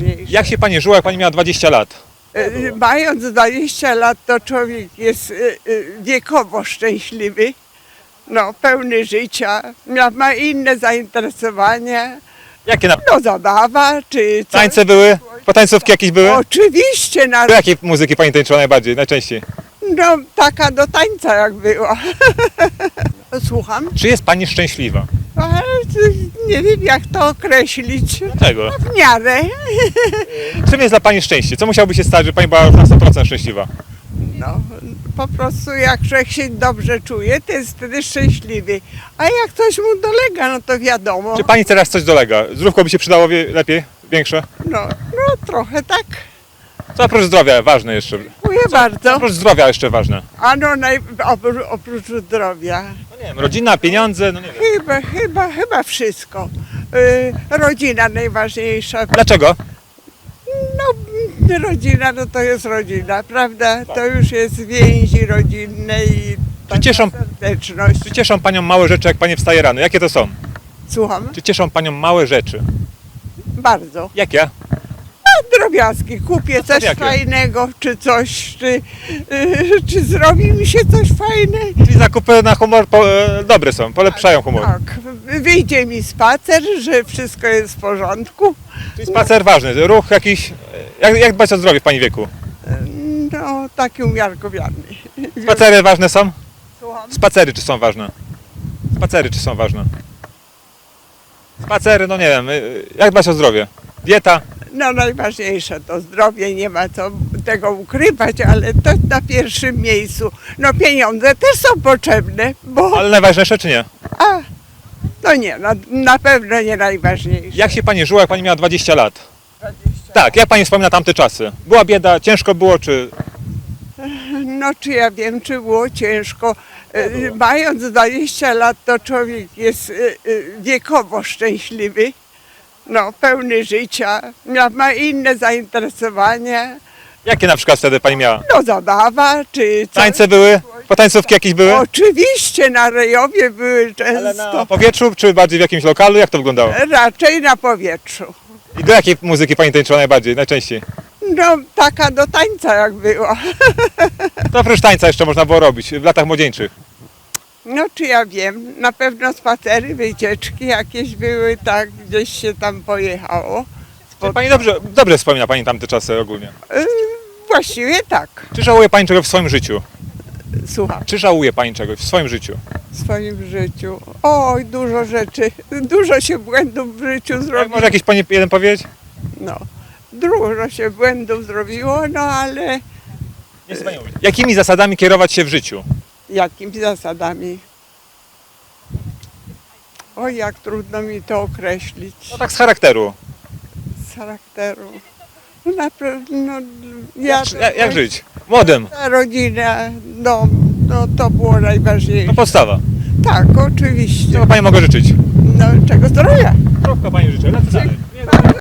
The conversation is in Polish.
najważniejsze. Jak się pani żyła, jak pani miała 20 lat? E, Mając 20 lat, to człowiek jest e, e, wiekowo szczęśliwy, no, pełny życia, ma, ma inne zainteresowania, Jakie na... no zabawa, czy coś. tańce były? Potańcówki jakieś były? Oczywiście, na, Do jakiej muzyki pani tańczyła najbardziej, najczęściej? no taka do tańca jak była. Słucham, Czy jest pani szczęśliwa? ale nie wiem jak to określić. Dlaczego? W miarę. Czym jest dla pani szczęście? Co musiałoby się stać, żeby pani była już na 100% szczęśliwa? No, po prostu jak człowiek się dobrze czuje, to jest wtedy szczęśliwy. A jak coś mu dolega, no to wiadomo. Czy pani teraz coś dolega? Zdrówko by się przydało wie- lepiej, większe? No, no trochę tak. Co oprócz zdrowia ważne jeszcze? Dziękuję bardzo. Oprócz zdrowia jeszcze ważne. A no, naj, oprócz, oprócz zdrowia. No nie wiem, rodzina, pieniądze, no nie wiem. Chyba, chyba, chyba wszystko. Y, rodzina najważniejsza. Dlaczego? No, rodzina, no to jest rodzina, prawda? To już jest więzi rodzinne i taka cieszą- serdeczność. Czy cieszą panią małe rzeczy, jak pani wstaje rano? Jakie to są? Słucham? Czy cieszą panią małe rzeczy? Bardzo. Jakie? Drobiazgi, kupię coś jakie? fajnego, czy coś, czy, yy, czy zrobi mi się coś fajne. Czyli zakupy na humor po, e, dobre są, polepszają humor. Tak, wyjdzie mi spacer, że wszystko jest w porządku. Czyli spacer ważny, ruch jakiś. e, Jak, jak dbać o zdrowie w pani wieku? No, taki umiarkowany. Spacery ważne są? Słucham? Spacery czy są ważne? Spacery czy są ważne? Spacery, no nie wiem, y, jak dbać o zdrowie? Dieta? No najważniejsze to zdrowie, nie ma co tego ukrywać, ale to na pierwszym miejscu. No pieniądze też są potrzebne, bo... Ale najważniejsze czy nie? A, no nie, no, na pewno nie najważniejsze. Jak się pani żyła, jak pani miała 20 lat? Tak, jak pani wspomina tamte czasy? Była bieda, ciężko było, czy... No czy ja wiem, czy było ciężko. E, Mając 20 lat, to człowiek jest e, e, wiekowo szczęśliwy, no, pełny życia, ma, ma inne zainteresowania, Jakie na przykład wtedy pani miała? no zabawa, czy coś. Tańce były? Potańcówki jakieś były? Oczywiście na Rejowie były Ale na często, powietrzu, czy bardziej w jakimś lokalu? Jak to wyglądało? raczej na powietrzu. I do jakiej muzyki pani tańczyła najbardziej, najczęściej? No taka do tańca jak była. To oprócz tańca jeszcze można było robić w latach młodzieńczych. No czy ja wiem, na pewno spacery, wycieczki jakieś były, tak, gdzieś się tam pojechało. Czy pani dobrze, dobrze wspomina pani tamte czasy ogólnie? Yy, Właściwie tak, Czy żałuje pani czegoś w swoim życiu? słucham, Czy żałuje pani czegoś w swoim życiu? w swoim życiu. Oj, dużo rzeczy, dużo się błędów w życiu Jak zrobiło. może jakiś pani jeden powiedzieć? No, dużo się błędów zrobiło, no ale Jakimi zasadami kierować się w życiu? Jakimi zasadami? Oj, jak trudno mi to określić No tak z charakteru. z charakteru. No, na pewno, ja... Jak, jak, jak żyć? Młodym. Rodzina, no, no to było najważniejsze. To podstawa. Tak, oczywiście. Czego pani mogę życzyć? No, czego zdrowia. Zdrówka pani życzę. Lecę dalej.